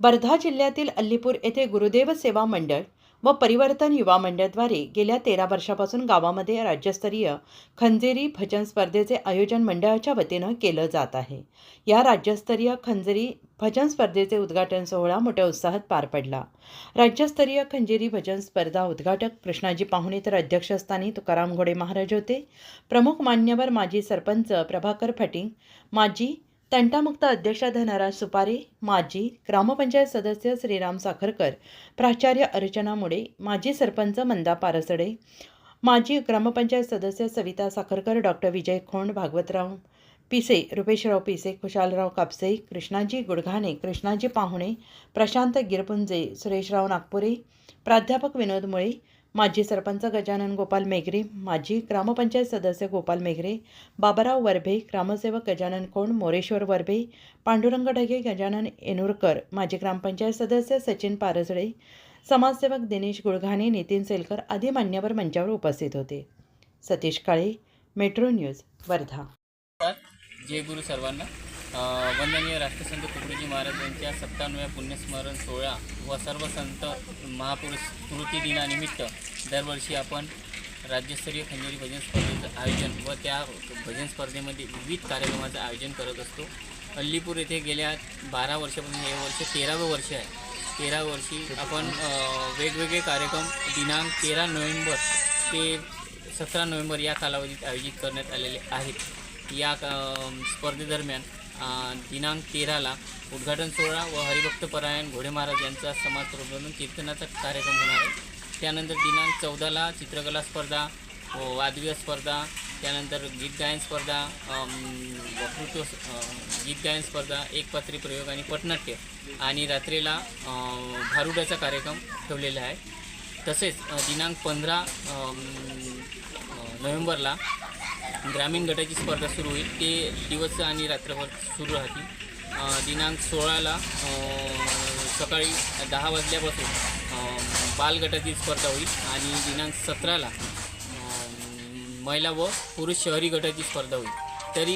वर्धा जिल्ह्यातील अल्लीपूर येथे गुरुदेव सेवा मंडळ व परिवर्तन युवा मंडळद्वारे गेल्या तेरा वर्षापासून गावामध्ये राज्यस्तरीय खंजेरी भजन स्पर्धेचे आयोजन मंडळाच्या वतीनं केलं जात आहे. या राज्यस्तरीय खंजेरी भजन स्पर्धेचे उद्घाटन सोहळा मोठ्या उत्साहात पार पडला. राज्यस्तरीय खंजेरी भजन स्पर्धा उद्घाटक कृष्णाजी पाहुणे तर अध्यक्षस्थानी तुकाराम घोडे महाराज होते. प्रमुख मान्यवर माजी सरपंच प्रभाकर फटिंग माजी तंटामुक्त अध्यक्ष धनराज सुपारे माजी ग्रामपंचायत सदस्य श्रीराम साखरकर प्राचार्य अर्चना मुळे माजी सरपंच मंदा पारसडे माजी ग्रामपंचायत सदस्य सविता साखरकर डॉक्टर विजय खोंड भागवतराव पिसे रुपेशराव पिसे खुशालराव कापसे कृष्णाजी गुडघाणे कृष्णाजी पाहुणे प्रशांत गिरपुंजे सुरेशराव नागपुरे प्राध्यापक विनोद मुळे माजी सरपंच गजानन गोपाल मेघरे माजी ग्रामपंचायत सदस्य गोपाल मेघरे बाबाराव वरभे ग्रामसेवक गजानन कोंड मोरेश्वर वरभे पांडुरंग ढगे गजानन येनुरकर माजी ग्रामपंचायत सदस्य सचिन पारसडे समाजसेवक दिनेश गुळघाणे नितीन सेलकर आदी मान्यवर मंचावर उपस्थित होते. Satish Kale metro news Wardha. जय गुरु सर्वांना. वंदनीय राष्ट्रसंत तुकडोजी महाराज यांच्या सत्तावन्नव्या पुण्यस्मरण सोहळा व सर्व संत महापुरुष स्मृती दिनानिमित्त दरवर्षी आपण राज्यस्तरीय खंजेरी भजन स्पर्धेचं आयोजन व त्या भजन स्पर्धेमध्ये विविध कार्यक्रमाचं आयोजन करत असतो. अल्लीपूर येथे गेल्या बारा वर्षापासून हे वर्ष तेरावं वर्ष आहे. तेरा वर्षी आपण वेगवेगळे कार्यक्रम दिनांक तेरा नोव्हेंबर ते सतरा नोव्हेंबर या कालावधीत आयोजित करण्यात आलेले आहेत. या स्पर्धेदरम्यान दिनांक तेराला उद्घाटन सोहळा व हरिभक्त परायण घोडे महाराज यांचा समाज प्रबोधन कीर्तनाचा कार्यक्रम होणार आहे. त्यानंतर दिनांक चौदाला चित्रकला स्पर्धा व वादविय स्पर्धा त्यानंतर गीत गायन स्पर्धा वक्तृत्व गीत गायन स्पर्धा एकपात्री प्रयोग आणि पटनाट्य. आणि रात्रीला भारुडाचा कार्यक्रम ठेवलेला आहे. तसेच दिनांक पंधरा नोव्हेंबरला ग्रामीण गटाची स्पर्धा सुरू होईल. ते दिवस आणि रात्रभर सुरू राहतील. दिनांक सोळाला सकाळी दहा वाजल्यापासून बालगटाची बाल गटाची स्पर्धा होईल आणि दिनांक सतराला महिला व पुरुष शहरी गटाची स्पर्धा होईल. तरी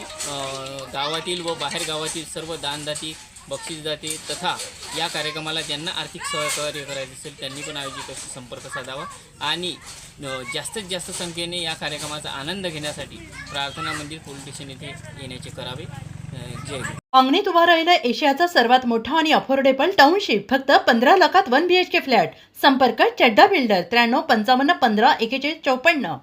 गावातील व बाहेर गावातील सर्व दानदाती बक्षीसदाते तथा या कार्यक्रमाला ज्यांना आर्थिक सहकार्य करायचं असेल त्यांनी पण आयोजित संपर्क साधावा. आणि जास्तीत जास्त संख्येने या कार्यक्रमाचा आनंद घेण्यासाठी प्रार्थना मंदिर पोलीस स्टेशन येथे येण्याचे करावे. जय अंगणीत उभा राहिला एशियाचा सर्वात मोठा आणि अफोर्डेबल टाउनशिप फक्त पंधरा लाखात one B H K flat. संपर्क चड्डा बिल्डर त्र्याण्णव पंचावन्न पंधरा एकेचाळीस चौपन्न.